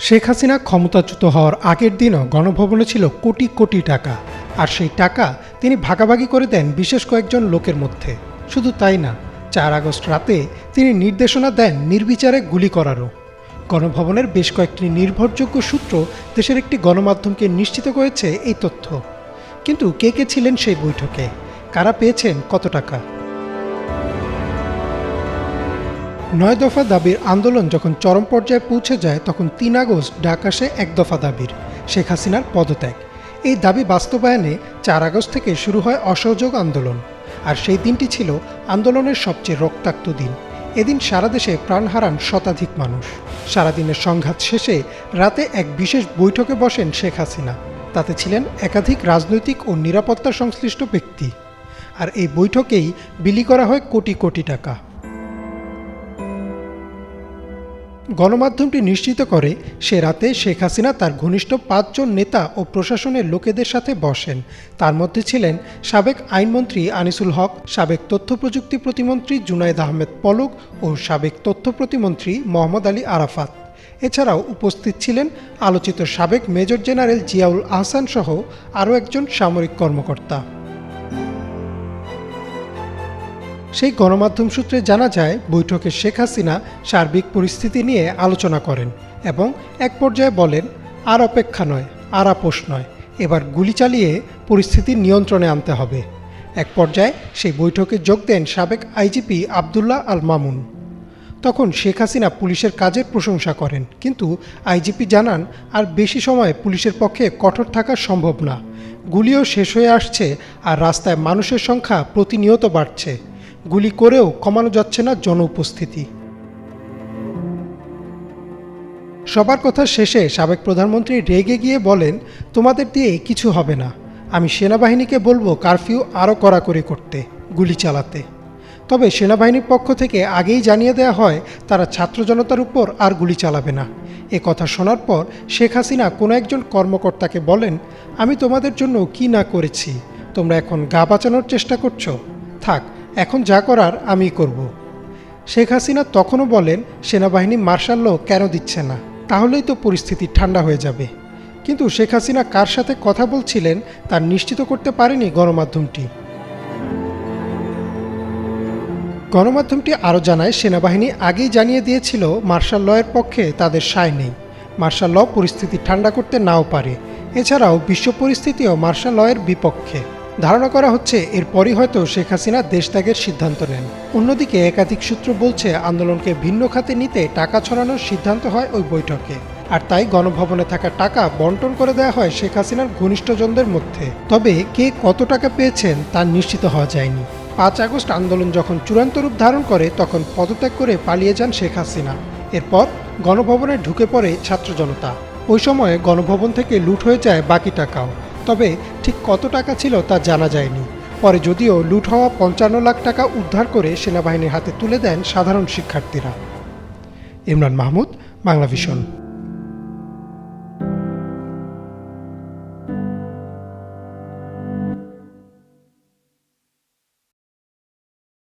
শেখ হাসিনা ক্ষমতাচ্যুত হওয়ার আগের দিনও গণভবনে ছিল কোটি কোটি টাকা। আর সেই টাকা তিনি ভাগাভাগি করে দেন বিশেষ কয়েকজন লোকের মধ্যে। শুধু তাই না, চার আগস্ট রাতে তিনি নির্দেশনা দেন নির্বিচারে গুলি করারও। গণভবনের বেশ কয়েকটি নির্ভরযোগ্য সূত্র দেশের একটি গণমাধ্যমকে নিশ্চিত করেছে এই তথ্য। কিন্তু কে কে ছিলেন সেই বৈঠকে? কারা পেয়েছেন কত টাকা? নয় দফা দাবির আন্দোলন যখন চরম পর্যায়ে পৌঁছে যায়, তখন তিন আগস্ট ডাক আসে এক দফা দাবির। শেখ হাসিনার পদত্যাগ। এই দাবি বাস্তবায়নে চার আগস্ট থেকে শুরু হয় অসহযোগ আন্দোলন। আর সেই দিনটি ছিল আন্দোলনের সবচেয়ে রক্তাক্ত দিন। এদিন সারা দেশে প্রাণ হারান শতাধিক মানুষ। সারাদিনের সংঘাত শেষে রাতে এক বিশেষ বৈঠকে বসেন শেখ হাসিনা। তাতে ছিলেন একাধিক রাজনৈতিক ও নিরাপত্তা সংশ্লিষ্ট ব্যক্তি। আর এই বৈঠকেই বিলি করা হয় কোটি কোটি টাকা। গণমাধ্যমটি নিশ্চিত করে, সে রাতে শেখ হাসিনা তার ঘনিষ্ঠ পাঁচজন নেতা ও প্রশাসনের লোকেদের সাথে বসেন। তার মধ্যে ছিলেন সাবেক আইনমন্ত্রী আনিসুল হক, সাবেক তথ্য প্রযুক্তি প্রতিমন্ত্রী জুনায়েদ আহমেদ পলক ও সাবেক তথ্য প্রতিমন্ত্রী মোহাম্মদ আলী আরাফাত। এছাড়াও উপস্থিত ছিলেন আলোচিত সাবেক মেজর জেনারেল জিয়াউল আহসান সহ আরও একজন সামরিক কর্মকর্তা। সেই গণমাধ্যম সূত্রে জানা যায়, বৈঠকে শেখ হাসিনা সার্বিক পরিস্থিতি নিয়ে আলোচনা করেন এবং এক পর্যায়ে বলেন, আর অপেক্ষা নয়, আর আপোষ নয়, এবার গুলি চালিয়ে পরিস্থিতি নিয়ন্ত্রণে আনতে হবে। এক পর্যায়ে সেই বৈঠকে যোগ দেন সাবেক আইজিপি আবদুল্লাহ আল মামুন। তখন শেখ হাসিনা পুলিশের কাজের প্রশংসা করেন, কিন্তু আইজিপি জানান, আর বেশি সময় পুলিশের পক্ষে কঠোর থাকা সম্ভব না। গুলিও শেষ হয়ে আসছে আর রাস্তায় মানুষের সংখ্যা প্রতিনিয়ত বাড়ছে। গুলি করেও কমানো যাচ্ছে না জন উপস্থিতি সবার কথা শেষে সাবেক প্রধানমন্ত্রী রেগে গিয়ে বলেন, তোমাদের দিয়ে কিছু হবে না। আমি সেনাবাহিনীকে বলব কারফিউ আরও কড়াকড়ি করতে, গুলি চালাতে। তবে সেনাবাহিনীর পক্ষ থেকে আগেই জানিয়ে দেওয়া হয়, তারা ছাত্র জনতার উপর আর গুলি চালাবে না। এ কথা শোনার পর শেখ হাসিনা কোনো একজন কর্মকর্তাকে বলেন, আমি তোমাদের জন্য কি না করেছি? তোমরা এখন গা বাঁচানোর চেষ্টা করছ? থাক এখন যা করার আমি করব। শেখ হাসিনা তখনও বলেন, সেনাবাহিনী মার্শাল ল কেন দিচ্ছে না? তাহলেই তো পরিস্থিতি ঠান্ডা হয়ে যাবে। কিন্তু শেখ হাসিনা কার সাথে কথা বলছিলেন তা নিশ্চিত করতে পারেনি গণমাধ্যমটি। গণমাধ্যমটি আরও জানায়, সেনাবাহিনী আগেই জানিয়ে দিয়েছিল, মার্শাল লয়ের পক্ষে তাদের সায় নেই। মার্শাল ল পরিস্থিতি ঠান্ডা করতে নাও পারে। এছাড়াও বিশ্ব পরিস্থিতিও মার্শাল লয়ের বিপক্ষে। ধারণা করা হচ্ছে এরপরই হয়তো শেখ হাসিনা দেশ ত্যাগের সিদ্ধান্ত নেন। অন্যদিকে একাধিক সূত্র বলছে আন্দোলনকে ভিন্ন খাতে নিতে টাকা ছড়ানোর সিদ্ধান্ত হয় ওই বৈঠকে। আর তাই গণভবনে থাকা টাকা বন্টন করে দেওয়া হয় শেখ হাসিনার ঘনিষ্ঠজনদের মধ্যে। তবে কে কত টাকা পেয়েছেন তা নিশ্চিত হওয়া যায়নি। পাঁচ আগস্ট আন্দোলন যখন চূড়ান্ত রূপ ধারণ করে, তখন পদত্যাগ করে পালিয়ে যান শেখ হাসিনা। এরপর গণভবনে ঢুকে পড়ে ছাত্র জনতা। ওই সময়ে গণভবন থেকে লুট হয়ে যায় বাকি টাকাও। তবে ঠিক কত টাকা ছিল তা জানা যায়নি। পরে যদিও লুট হওয়া পঞ্চান্ন লাখ টাকা উদ্ধার করে সেনাবাহিনীর হাতে তুলে দেন সাধারণ শিক্ষার্থীরা। ইমরান মাহমুদ, বাংলা ভিশন।